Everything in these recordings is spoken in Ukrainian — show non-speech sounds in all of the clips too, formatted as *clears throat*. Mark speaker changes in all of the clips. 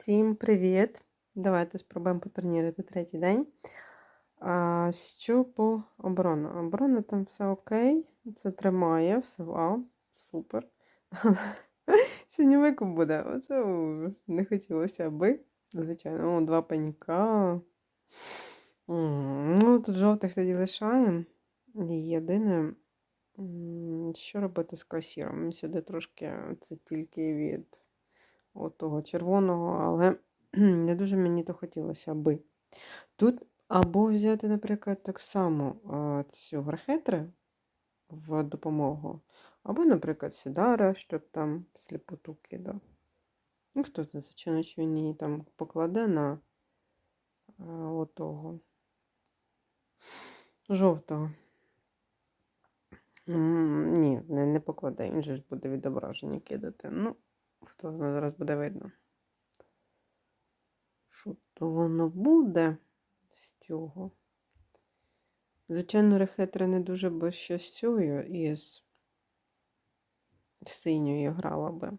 Speaker 1: Всім привіт! Давайте спробуємо потурнірити третій день. А, що по оборону? Оборона там все окей, це тримає, все вау, супер. *laughs* Сьогодні викуп буде. Оце не хотілося би. Звичайно, О, два пенька. Ну, тут жовтих тоді лишаємо. Єдине, що робити з касіром? Сюди трошки це тільки від того червоного, але *clears throat* не дуже мені то хотілося би. Тут або взяти, наприклад, так само цю грахетри в допомогу, або, наприклад, Сідара, щоб там сліпоту кидав. Ну, хто знає, звичайно, що він її там покладе на отого жовтого. Ні, не, не покладе, він же ж буде відображення кидати. Ну, хто знає, зараз буде видно. Що то воно буде з цього? Звичайно, рехетра не дуже би ще з цього із синьою грала би.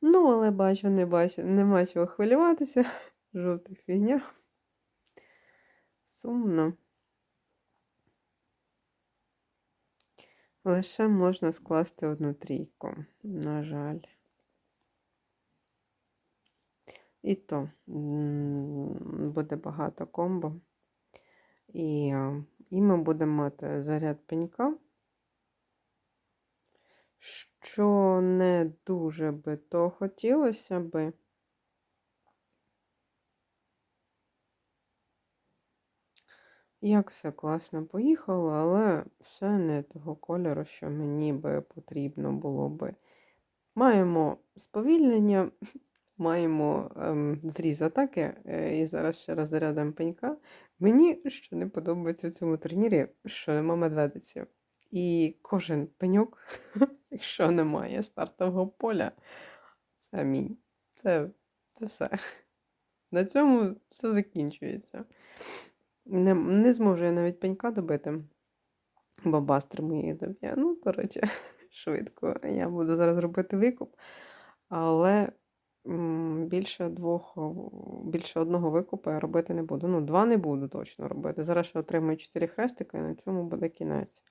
Speaker 1: Ну, але бачу, не бачу, нема чого хвилюватися. *laughs* Жовтих фігня. Сумно. Лише можна скласти одну трійку, на жаль. І то буде багато комбо. І, і ми будемо мати заряд пенька, що не дуже би то хотілося би. Як все класно поїхало, але все не того кольору, що мені би потрібно було би. Маємо сповільнення, маємо ем, зріз атаки, е, і зараз ще раз зарядом пенька. Мені що не подобається в цьому турнірі, що нема медведиці. І кожен пеньок, *laughs* якщо немає стартового поля, це мій. Це, це все. На цьому все закінчується. Не, не зможу я навіть пенька добити, бо бастер мої доб'є. Ну, коротше, *laughs* швидко. Я буду зараз робити викуп, але більше двох, більше одного викупу я робити не буду. Ну, два не буду точно робити. Зараз ще отримую 4 хрестика, і на цьому буде кінець.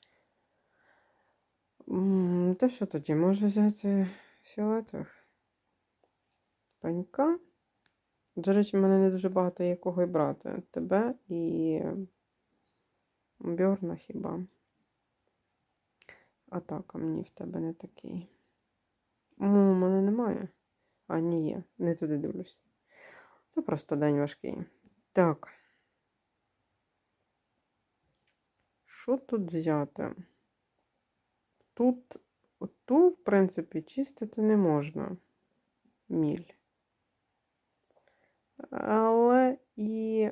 Speaker 1: М, Та що тоді? Можу взяти фіолетових? Пенька. До речі, в мене не дуже багато є кого й брати. Тебе і Бьорна хіба. Атака мені в тебе не такий. У мене немає. А, ні, є. Не туди дивлюсь. Це просто день важкий. Так. Що тут взяти? Тут, ту, в принципі, чистити не можна. Міль. Але і,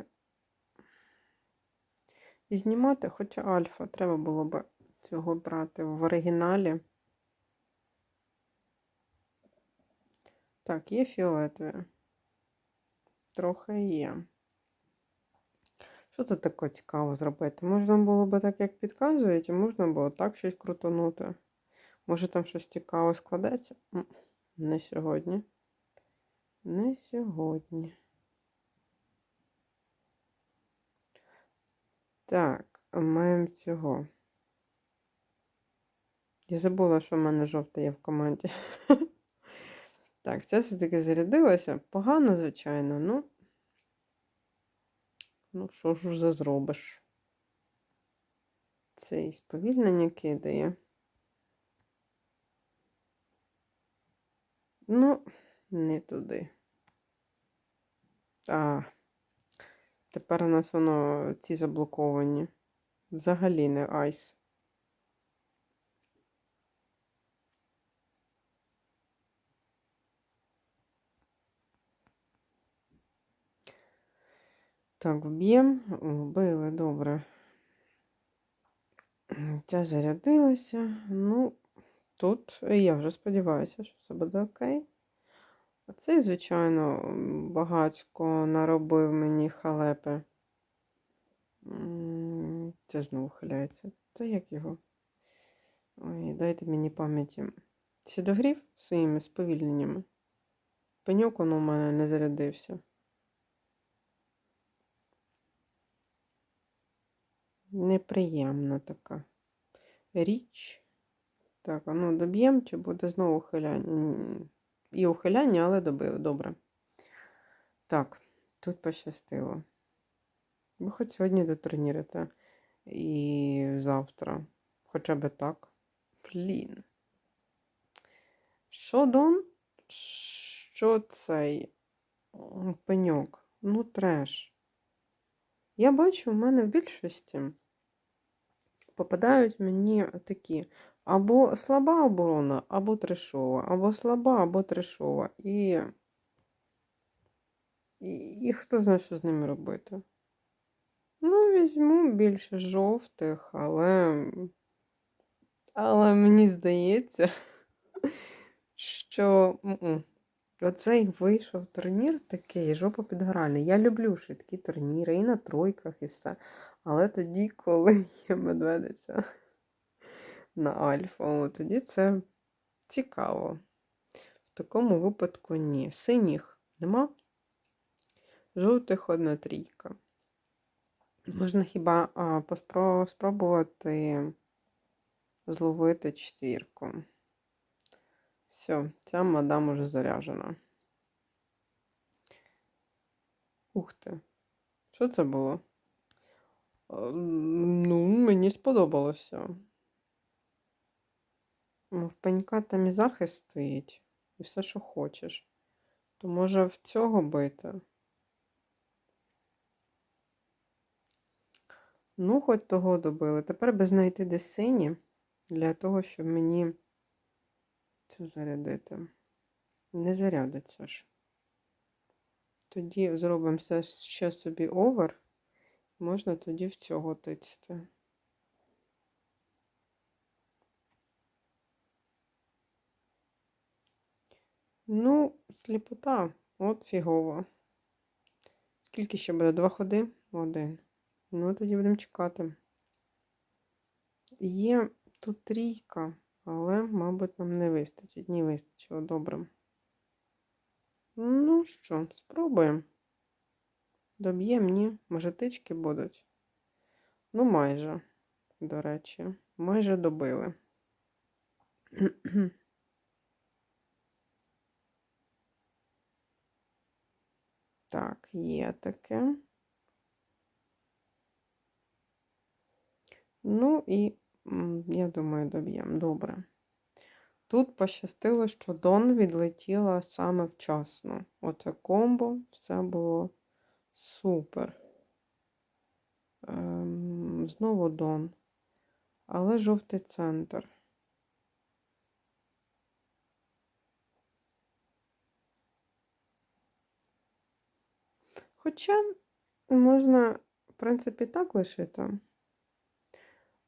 Speaker 1: і знімати, хоча альфа, треба було б цього брати в оригіналі. Так, є фіолетові. Трохи є. Що тут таке цікаво зробити? Можна було б так, як підказують, і можна було так щось крутонути. Може там щось цікаве складеться? Не сьогодні. Не сьогодні. Так, маємо цього. Я забула, що в мене жовте є в команді. *laughs* Так, це все-таки зарядилося. Погано, звичайно, ну. Ну, що ж вже зробиш? Це і сповільнення кидає. Ну, не туди. А, тепер у нас воно ці заблоковані. Взагалі не айс. Так, вб'ємо. Вбили, добре. Ця зарядилася. Ну, тут я вже сподіваюся, що все буде окей. А цей, звичайно, багацько наробив мені халепи. Це знову хиляється. Та як його? Ой, дайте мені пам'яті. Сідогрів своїми сповільненнями. Пеньок он у мене не зарядився. Неприємна така річ. Так, ну доб'ємо, чи буде знову ухиляння? І ухиляння, але добили. Добре. Так, тут пощастило. Ви хоч сьогодні дотурнірите. І завтра. Хоча б так. Блін. Що Дон? Що цей пеньок? Ну, треш. Я бачу, в мене в більшості попадають мені такі або слаба оборона, або трешова, або слаба, або трешова. І, і, і хто знає, що з ними робити. Ну, візьму більше жовтих, але, але мені здається, що *laughs* оцей вийшов турнір такий, жопа підгоральний. Я люблю швидкі турніри і на тройках, і все. Але тоді, коли *laughs* є медведиця на альфа, тоді це цікаво. В такому випадку ні. Синіх нема. Жовтих одна трійка. Можна хіба спробувати зловити четвірку. Все, ця мадам уже заряжена. Ух ти. Що це було? Ну, мені сподобалося. В пенька там і захист стоїть, і все, що хочеш. То може в цього бити? Ну, хоч того добили. Тепер би знайти де сині для того, щоб мені цю зарядити. Не зарядиться ж. Тоді зробимо все ще собі овер. Можна тоді в цього тицяти. Ну, сліпота, от фігово. Скільки ще буде? Два ходи? Один. Ну, тоді будемо чекати. Є тут трійка, але, мабуть, нам не вистачить. Ні, вистачило добре. Ну що, спробуємо. Доб'ємо, ні. Може, тички будуть? Ну, майже, до речі, майже добили. *clears throat* Так, є таке. Ну і, я думаю, доб'ємо. Добре. Тут пощастило, що Дон відлетіла саме вчасно. Оце комбо, все було супер. Ем, знову Дон. Але жовтий центр. Хоча можна, в принципі, так лишити.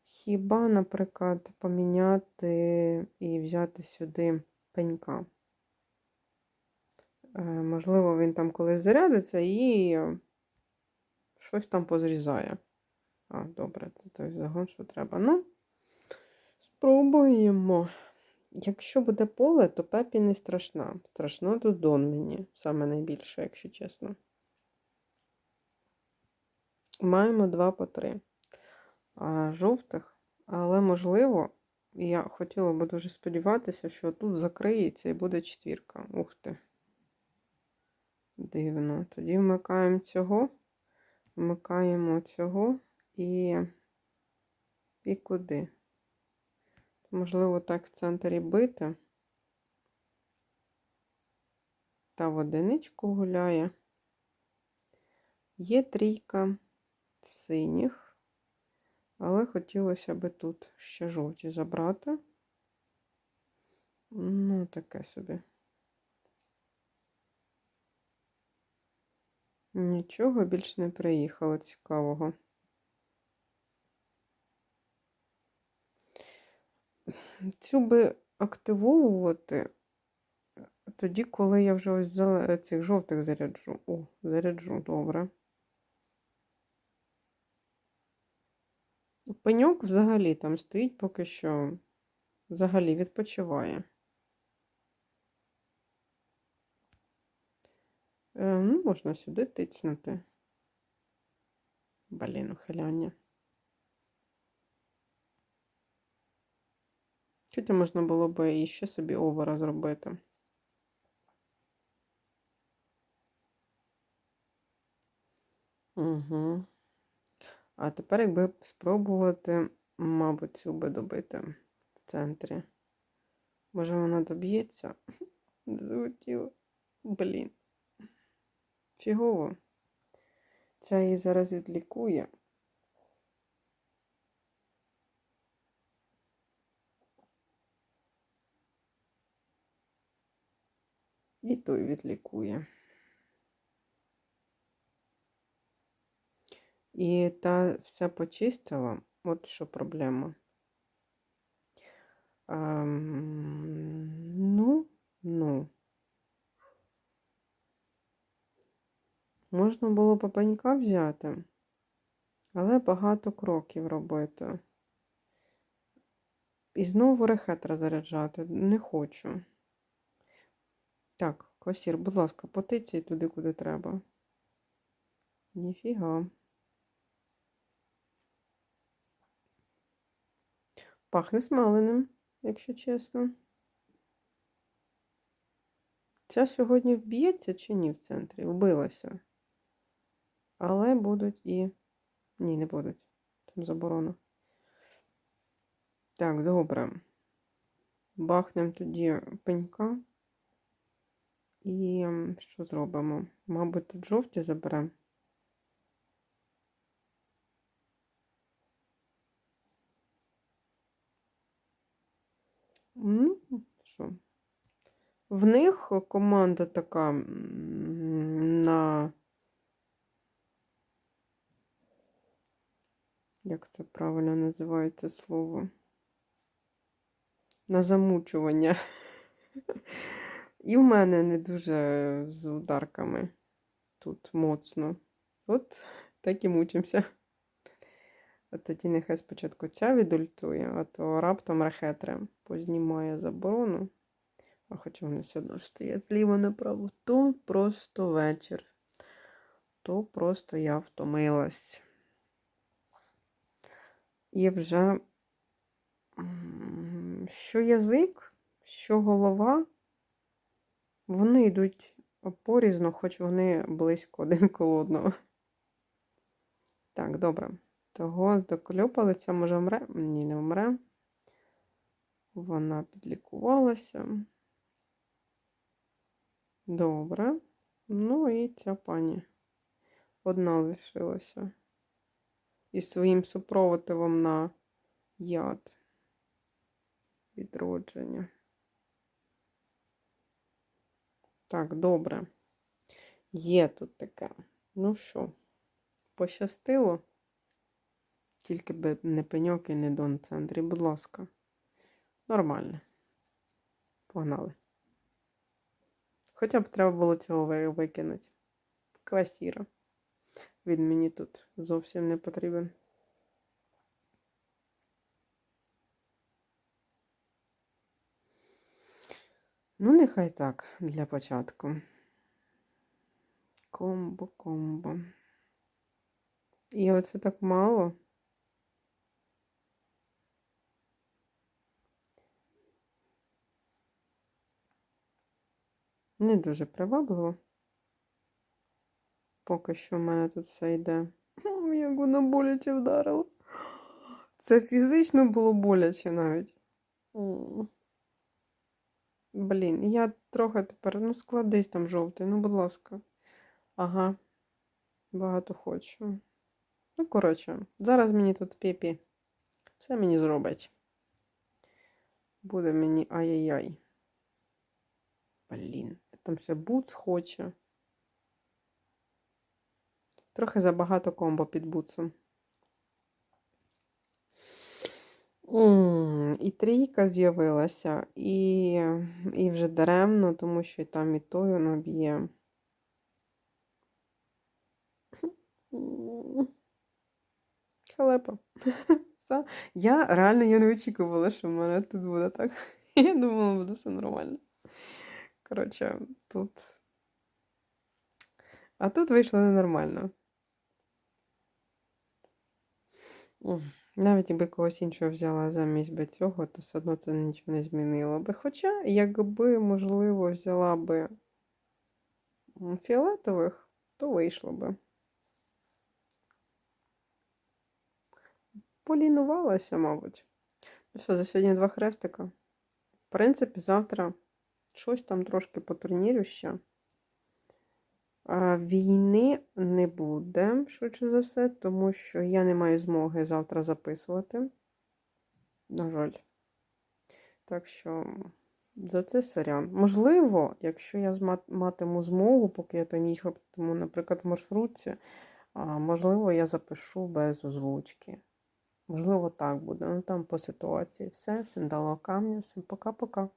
Speaker 1: Хіба, наприклад, поміняти і взяти сюди пенька. Можливо, він там колись зарядиться і щось там позрізає. А, добре, це той загон, що треба. Ну, спробуємо. Якщо буде поле, то пепі не страшна. Страшно тут Дон мені, саме найбільше, якщо чесно. Маємо 2 по 3 а, жовтих, але можливо, я хотіла би дуже сподіватися, що тут закриється і буде четвірка. Ух ти. Дивно. Тоді вмикаємо цього, вмикаємо цього і, і куди? Можливо, так в центрі бити. Та в одиничку гуляє. Є трійка синіх, але хотілося би тут ще жовті забрати. Ну, таке собі. Нічого більш не приїхало цікавого. Цю би активовувати тоді, коли я вже ось цих жовтих заряджу. О, заряджу, добре. Пеньок взагалі там стоїть поки що, взагалі відпочиває. Ну, можна сюди тицнути. Блін, ухиляння. Хоча можна було би і ще собі овера зробити. Угу. А тепер, якби спробувати, мабуть, цю би добити в центрі. Може, вона доб'ється? *laughs* Захотіла. Блін. Фігово. Ця її зараз відлікує. І той відлікує. І та все почистила. От що проблема. Ем, ну, ну. Можна було папенька взяти, але багато кроків робити. І знову рехетра заряджати не хочу. Так, квасір, будь ласка, потицяй туди, куди треба. Ніфіга. Пахне смаленим, якщо чесно. Ця сьогодні вб'ється чи ні в центрі? Вбилася. Але будуть і. Ні, не будуть. Там заборона. Так, добре. Бахнемо тоді пенька. І що зробимо? Мабуть, тут жовті заберемо. Ну, що? В них команда така на. Як це правильно називається слово? На замучування. *laughs* І в мене не дуже з ударками тут моцно. От так і мучимося. А тоді нехай спочатку ця відультує, а то раптом рахетре познімає заборону. А хоча вони все одно стоять зліво направо, то просто вечір. То просто я втомилась. І вже що язик, що голова, вони йдуть порізно, хоч вони близько один коло одного. Так, добре. Того здоклюпали, ця може вмре? Ні, не вмре. Вона підлікувалася. Добре. Ну і ця пані одна лишилася. Із своїм супроводивом на яд відродження. Так, добре. Є тут таке. Ну що, пощастило? Тільки би не пеньок і не дон центрі, будь ласка. Нормально. Погнали. Хоча б треба було цього викинути. Квасіра. Він мені тут зовсім не потрібен. Ну, нехай так для початку. Комбо, комбо. І оце так мало. Не дуже привабливо. Поки що в мене тут все йде. *laughs* Як воно боляче вдарило. Це фізично було боляче навіть. Блін, я трохи тепер, ну, складись там жовтий, ну, будь ласка. Ага, багато хочу. Ну, коротше, зараз мені тут піпі. Все мені зробить. Буде мені ай-яй-яй. Блін, там ще буц хоче. Трохи забагато комбо під буцом. І трійка з'явилася, і і вже даремно, тому що і там і той воно б'є. Халепа. *laughs* Все. Я реально я не очікувала, що в мене тут буде так. *laughs* Я думала, буде все нормально. Коротше, тут А тут вийшло ненормально. Навіть якби когось іншого взяла замість би цього, то все одно це нічого не змінило би. Хоча, якби, можливо, взяла би фіолетових, то вийшло би. Полінувалася, мабуть. Ну все, за сьогодні два хрестика. В принципі, завтра щось там трошки по турнірю ще. Війни не буде, швидше за все, тому що я не маю змоги завтра записувати. На жаль. Так що за це сорян. Можливо, якщо я матиму змогу, поки я там їхатиму, наприклад, в маршрутці, можливо, я запишу без озвучки. Можливо, так буде. Ну там по ситуації. Все, всім дало камня, всім пока-пока.